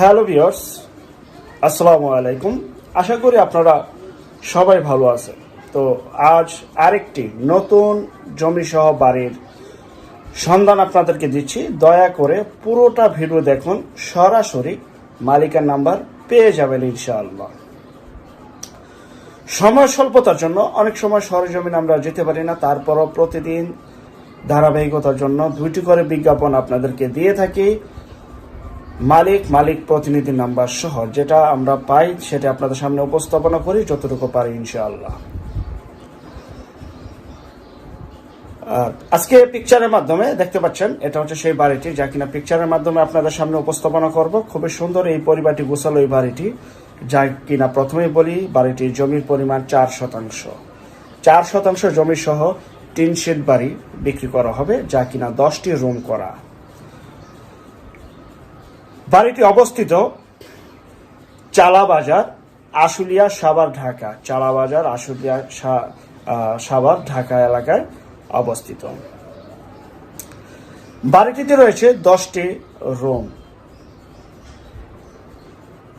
Hello viewers আসসালামু আলাইকুম। আশা করি আপনারা সবাই ভালো আছেন। তো আজ আরেকটি নতুন জমি সহ বাড়ির সন্ধান আপনাদেরকে দিচ্ছি। দয়া করে পুরোটা ভিডিও দেখুন, সরাসরি মালিকের নাম্বার পেয়ে যাবেন ইনশাআল্লাহ। সময় স্বল্পতার জন্য, অনেক সময় সরজমিন আমরা যেতে পারি না, তারপরও প্রতিদিন ধারাবাহিকতার জন্য দুইটি করে বিজ্ঞাপন আপনাদেরকে দিয়ে থাকি। মালিক মালিক প্রতিনিধি নাম্বার সহ যেটা আমরা পাই সেটা আপনাদের সামনে উপস্থাপনা করি, যতটুকু পারি ইনশাআল্লাহ। আজকে পিকচারের মাধ্যমে দেখতে পাচ্ছেন, এটা হচ্ছে সেই বাড়িটি, যা কিনা পিকচারের মাধ্যমে আপনাদের সামনে উপস্থাপনা করব। খুবই সুন্দর এই পরিবারটি গোছালো এই বাড়িটি, যা কিনা প্রথমেই বলি, বাড়িটির জমির পরিমাণ চার শতাংশ। চার শতাংশ জমি সহ টিন শেড বাড়ি বিক্রি করা হবে, যা কিনা দশটি রুম করা। বাড়িটি অবস্থিত চালা বাজার আশুলিয়া সাভার ঢাকা। চালা বাজার আশুলিয়া সা- আহ, সাভার ঢাকা এলাকায় অবস্থিত। বাড়িটিতে রয়েছে দশটি রুম।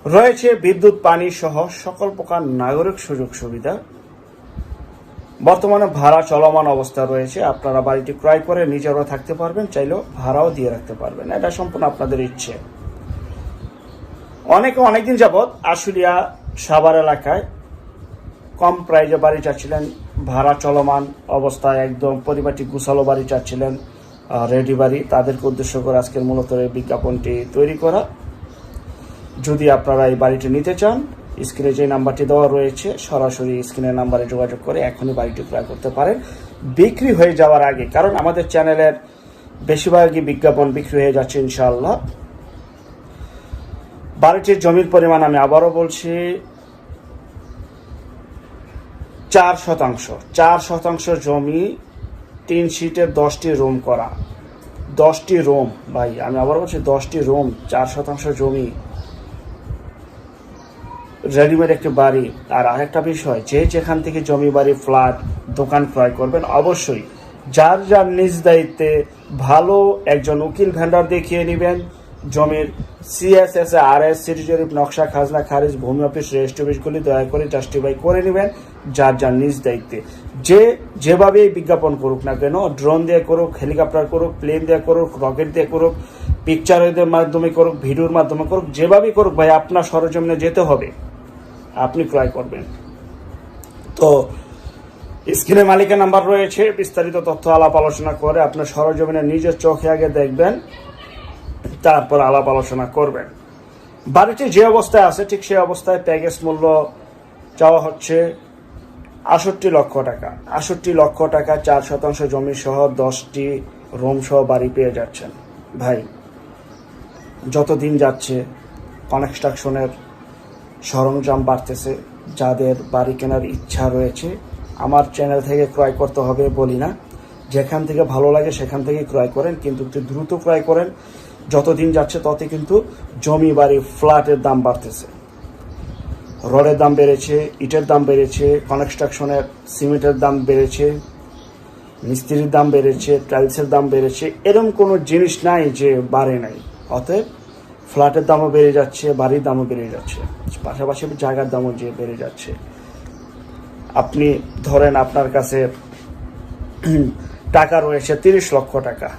রয়েছে বিদ্যুৎ পানি সহ সকল প্রকার নাগরিক সুযোগ সুবিধা। বর্তমানে ভাড়া চলমান অবস্থা রয়েছে। আপনারা বাড়িটি ক্রয় করে নিজেরাও থাকতে পারবেন চাইলেও ভাড়াও দিয়ে রাখতে পারবেন। এটা সম্পূর্ণ আপনাদের ইচ্ছে। অনেকে অনেকদিন যাবৎ আশুলিয়া সাভার এলাকায় কম প্রাইজে বাড়ি চাচ্ছিলেন, ভাড়া চলমান অবস্থায় একদম পরিবারটি গুছালো বাড়ি চাচ্ছিলেন রেডি বাড়ি। তাদেরকে উদ্দেশ্য করে আজকের মূলত এই বিজ্ঞাপনটি তৈরি করা। যদি আপনারা এই বাড়িটি নিতে চান, স্ক্রিনে যে নাম্বারটি দেওয়া রয়েছে, সরাসরি স্ক্রিনের নাম্বারে যোগাযোগ করে এখনই বাড়িটি ক্রয় করতে পারেন। বিক্রি হয়ে যাওয়ার আগে, কারণ আমাদের চ্যানেলের বেশিরভাগই বিজ্ঞাপন বিক্রি হয়ে যাচ্ছে, ইনশাআল্লাহ। বাড়িটির জমির পরিমাণ আমি আবারও বলছি, চার শতাংশ। চার শতাংশ জমি, তিন সিটের দশটি রুম করা। দশটি রুম ভাই, আমি আবার বলছি, দশটি রুম চার শতাংশ জমি। রেডিমেড একটি বাড়ি। আর আরেকটা বিষয়, যে যেখান থেকে জমি বাড়ি ফ্ল্যাট দোকান ক্রয় করবেন, অবশ্যই যার যার নিজ দায়িত্বে ভালো একজন উকিল ভেন্ডার দেখিয়ে নেবেন। জমির সিএসএস আর এস সিটি জরিপ নকশা, খাজনা, খারিজ, ভূমি অফিস, রেজিস্ট্রি অফিসগুলি দয়া করে জাস্টিফাই করে নেবেন, যার যার নিজ দায়িত্বে। যে যেভাবে বিজ্ঞাপন করুক না কেন ড্রোন দিয়ে করুক হেলিকপ্টার করুক প্লেন দিয়ে করুক রকেট দিয়ে করুক পিকচারের মাধ্যমে করুক, ভিডিওর মাধ্যমে করুক, যেভাবেই করুক ভাই, আপনার সরজমিনে যেতে হবে। আপনি ক্রয় করবেন। তো স্ক্রিনে মালিকের নাম্বার রয়েছে, বিস্তারিত তথ্য আলাপ আলোচনা করে আপনার সরজমিনে নিজের চোখে আগে দেখবেন। তারপর আলাপ আলোচনা করবেন। বাড়িটি যে অবস্থায় আছে, ঠিক সেই অবস্থায় প্যাকেজ মূল্য চাওয়া হচ্ছে আষট্টি লক্ষ টাকা। আষট্টি লক্ষ টাকা, চার শতাংশ জমি সহ দশটি রুম সহ বাড়ি পেয়ে যাচ্ছেন। ভাই যত দিন যাচ্ছে, কনস্ট্রাকশনের সরঞ্জাম বাড়তেছে, যাদের বাড়ি কেনার ইচ্ছা রয়েছে, আমার চ্যানেল থেকে ক্রয় করতে হবে বলি না। যেখান থেকে ভালো লাগে সেখান থেকে ক্রয় করেন, কিন্তু একটু দ্রুত ক্রয় করেন যত দিন যাচ্ছে তত কিন্তু জমি বাড়ি ফ্ল্যাটের দাম বাড়তেছে। রডের দাম বেড়েছে, ইটের দাম বেড়েছে, কনস্ট্রাকশনের সিমেন্টের দাম বেড়েছে, মিস্ত্রির দাম বেড়েছে, টাইলসের দাম বেড়েছে এরকম কোনো জিনিস নাই যে বাড়ে নাই। অতএব ফ্ল্যাটের দামও বেড়ে যাচ্ছে, বাড়ির দামও বেড়ে যাচ্ছে। পাশাপাশি জায়গার দামও যে বেড়ে যাচ্ছে। আপনি ধরেন আপনার কাছে টাকা রয়েছে তিরিশ লক্ষ টাকা।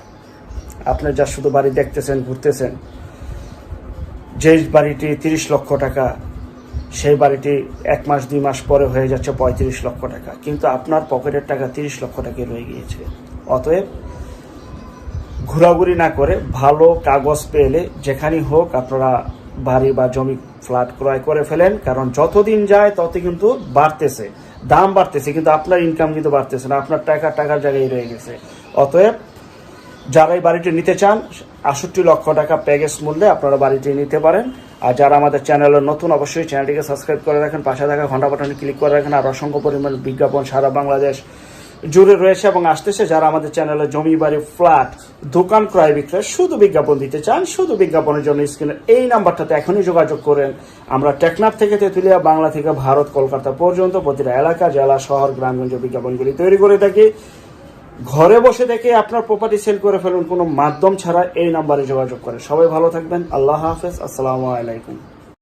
আপনি যা শুধু বাড়ি দেখতেছেন, ঘুরতেছেন যে বাড়িটি তিরিশ লক্ষ টাকা, সেই বাড়িটি এক মাস, দুই মাস পরে হয়ে যাচ্ছে পঁয়ত্রিশ লক্ষ টাকা। কিন্তু আপনার পকেটের টাকা তিরিশ লক্ষ টাকা রয়ে গিয়েছে। অতএব ঘোরাঘুরি না করে ভালো কাগজ পেলে যেখানেই হোক আপনারা বাড়ি বা জমি ফ্ল্যাট ক্রয় করে ফেলেন, কারণ যতদিন যায় তত কিন্তু বাড়তেছে। দাম বাড়তেছে, কিন্তু আপনার ইনকাম কিন্তু বাড়তেছে না। আপনার টাকা, টাকার জায়গায় রয়ে গেছে। অতএব যারা এই বাড়িটি নিতে চান আষট্টি লক্ষ টাকা প্যাকেজ মূল্যে আপনারা বাড়িটি নিতে পারেন। আর যারা আমাদের চ্যানেলের নতুন, অবশ্যই চ্যানেলটিকে সাবস্ক্রাইব করে রাখেন, পাশে থাকা ঘণ্টা বাটনে ক্লিক করে রাখেন, আর অসংখ্য পরিমাণ বিজ্ঞাপন সারা বাংলাদেশ জুড়ে রয়েছে এবং আসতেছে। যারা আমাদের চ্যানেলে জমি বাড়ি ফ্ল্যাট দোকান ক্রয় বিক্রয় শুধু বিজ্ঞাপন দিতে চান, শুধু বিজ্ঞাপনের জন্য স্ক্রিনে এই নাম্বারটাতে এখনই যোগাযোগ করেন। আমরা টেকনাফ থেকে তেঁতুলিয়া, বাংলা থেকে ভারত, কলকাতা পর্যন্ত প্রতিটা এলাকা, জেলা, শহর, গ্রামগঞ্জ বিজ্ঞাপনগুলি তৈরি করে থাকি। ঘরে বসে থেকে আপনার প্রপার্টি সেল করে ফেলুন, কোনো মাধ্যম ছাড়া এই নাম্বারে যোগাযোগ করে সবাই ভালো থাকবেন, আল্লাহ হাফেজ, আসসালামু আলাইকুম।